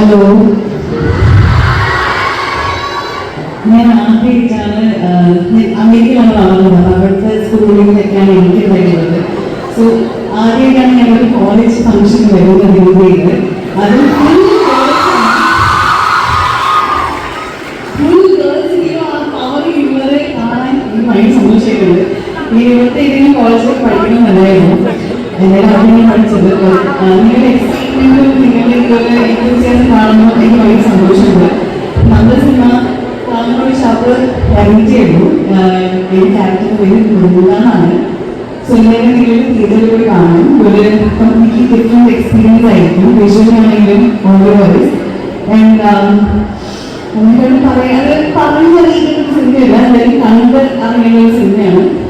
Hello. ഞാൻ ആഗ്രഹിച്ചാണ് അമേരിക്കയിലാണ് വളർന്നത്. അവിടുത്തെ സ്കൂളിലൊക്കെയാണ് എനിക്ക് വരുന്നത്. സോ ആദ്യമായിട്ടാണ് ഞങ്ങൾ കോളേജ് ഫംഗ്ഷൻ വരുന്നത് ഇന്ത്യയിൽ. അത് ഈ ഇവിടുത്തെ ഇതിന് കോളേജിൽ പഠിക്കണമെന്നല്ലായിരുന്നു. അവിടെ പഠിച്ചത് നിങ്ങളുടെ എക്സൈറ്റ്മെന്റും നിങ്ങളുടെ ഇതുപോലെ enthusiasm കാണുമ്പോൾ നമ്മുടെ സിനിമ കാണുമ്പോൾ ഷാപ്പ് ഇറങ്ങിയിട്ടുള്ളൂ എന്റെ ക്യാരക്ടർ പേര് മൃദുലാണ് സോ ഇങ്ങനെ നിങ്ങൾ തിയേറ്ററിൽ കാണും ഒരു കംപ്ലീറ്റ്ലി ഡിഫറെന്റ് എക്സ്പീരിയൻസ് ആയിരിക്കും വിഷ്വലി ആണെങ്കിലും ഓരോ വൈസ് ആൻഡ് അതുകൊണ്ട് പറയാതെ പറഞ്ഞറിയിക്കുന്ന സിനിമയല്ല അല്ലെങ്കിൽ കണ്ട് അറിയുന്ന സിനിമയാണ് സിനിമ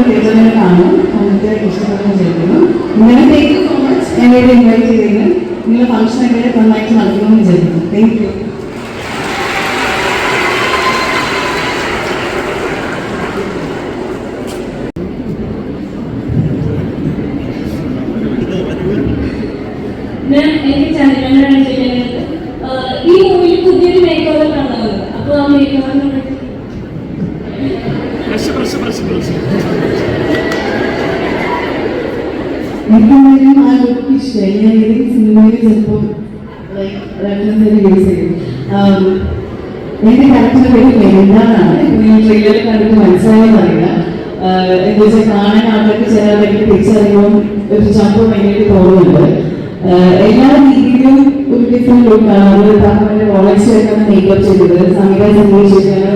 നിങ്ങൾ കാണും കണ്ടിട്ട് ഇഷ്ടപ്പെടുന്ന വിചാരിക്കുന്നു ഇങ്ങനെ താങ്ക് യു സോ മച്ച് എന്നെ ഇൻവൈറ്റ് ചെയ്തതിന് നിങ്ങളുടെ ഫംഗ്ഷൻ എങ്ങനെ നന്നായിട്ട് നടക്കണമെന്ന് വിചാരിക്കുന്നു. താങ്ക് യു ഞാൻ എനിക്ക് ചന്ദ്രനാണ് ചെയ്യുന്നത് ഈ മൂവിയിൽ പുതിയൊരു മേക്ക് ഓവർ കാണുന്നത് അപ്പോൾ ആ മേക്ക് ഓവറിനെ പറ്റി എനിക്കെന്തായാലും ആ ലുക്ക് ഇഷ്ടമായി ഞാൻ ഏതെങ്കിലും സിനിമയിൽ ചിലപ്പോൾ രണ്ടും യൂസ് ചെയ്യും എന്റെ ക്യാരക്ടറിന്റെ പേര് ഇപ്പൊ നിങ്ങൾ ട്രെയിലറിൽ കണ്ടിട്ട് മനസ്സിലായെന്ന് അറിയില്ല എന്താ വെച്ചാൽ കാണാൻ ആൾക്കാർക്ക് ചില തിരിച്ചറിയുമ്പോൾ ഒരു ചമ്പ് ഭയങ്കരമായിട്ട് തോന്നുന്നുണ്ട് എല്ലാ രീതിയിലും ഒരു ഡിഫറെന്റ് ലുക്കാണ് അവർ പറഞ്ഞ കോളേജ് ആയിട്ടാണ് മേക്കപ്പ് ചെയ്തത് സംഗീത സംഗീതിച്ചാണ്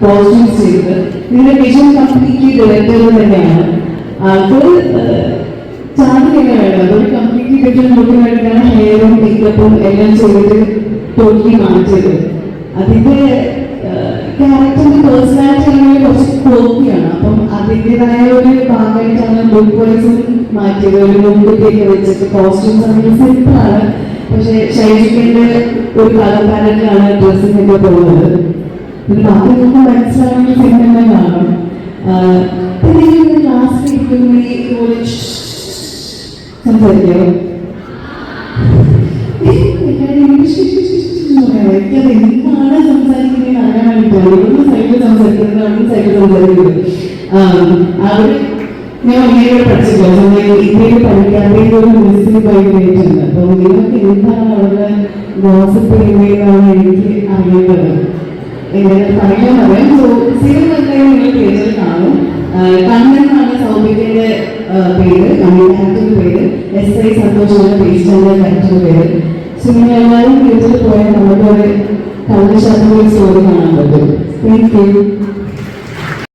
കോസ്റ്റ്യൂംസ് ചെയ്തത് ഇതിന്റെ വിഷൻ കംപ്ലീറ്റ്ലി ഡയറക്ടർ തന്നെയാണ് അതൊരു ലുക്ക് വേണ്ടിയിട്ടാണ് ഹെയറും മേക്കപ്പും എല്ലാം ചെയ്തിട്ട് ടോട്ടലി കാണിച്ചത്. അതിന്റെ ക്യാരക്ടറിന്റെ പേഴ്സണാലിറ്റി ആണെങ്കിൽ കുറച്ച് കോപ്പിയാണ്. അപ്പം അതിന്റെതായ ഒരു ഭാഗമായിട്ടാണ് ലുക്ക് വൈസും മാറ്റിയത്. ഒരു മുൻകുട്ടിയൊക്കെ വെച്ചിട്ട് കോസ്റ്റ്യൂംസ് ആണെങ്കിൽ സിമ്പിളാണ് പക്ഷെ ഷൈജിക്കിന്റെ ഒരു കളർ പാലറ്റിലാണ് ഡ്രസ്സിംഗ് ഒക്കെ പോകുന്നത്. പിന്നെ ബാക്കി നമുക്ക് സിനിമ തന്നെ കാണും. പിന്നെ ക്ലാസ്സിൽ ഇരിക്കുന്ന ഈ ഒരു അറിയാൻ സൈക്കിൾ ഇവിടുന്ന് സൈക്കിൾ സംസാരിക്കുന്നത് അവർ സംസാരിക്കുന്നത് ഞാൻ ഒന്നേകൂടെ പഠിച്ചില്ല ഇന്ത്യയിൽ പഠിക്കാതെ ഒരു മിസ്സിൽ പോയിട്ടുണ്ട് അപ്പോൾ നിങ്ങൾക്ക് എന്താണ് അവരുടെ ഗോസിപ്പ് ചെയ്യുന്നതെന്നാണ് എനിക്ക് അറിയേണ്ടത്. എങ്ങനെ പറയാൻ പറയാം. സോ സിനിമ എന്തായാലും നിങ്ങൾ തിയേറ്ററിൽ കാണും. കണ്ണെന്നാണ് സൗമ്യത്തിന്റെ പേര്. കമ്മ്യൂണിറ്റിന്റെ പേര്. എസ് ഐ സന്തോഷ് ക്യാരക്ടറിന്റെ പേര്. സോ തിരിച്ചു പോയ തിയേറ്ററിൽ പോയാൽ നമുക്ക് ഒരു കള്ളശാസ്ത്ര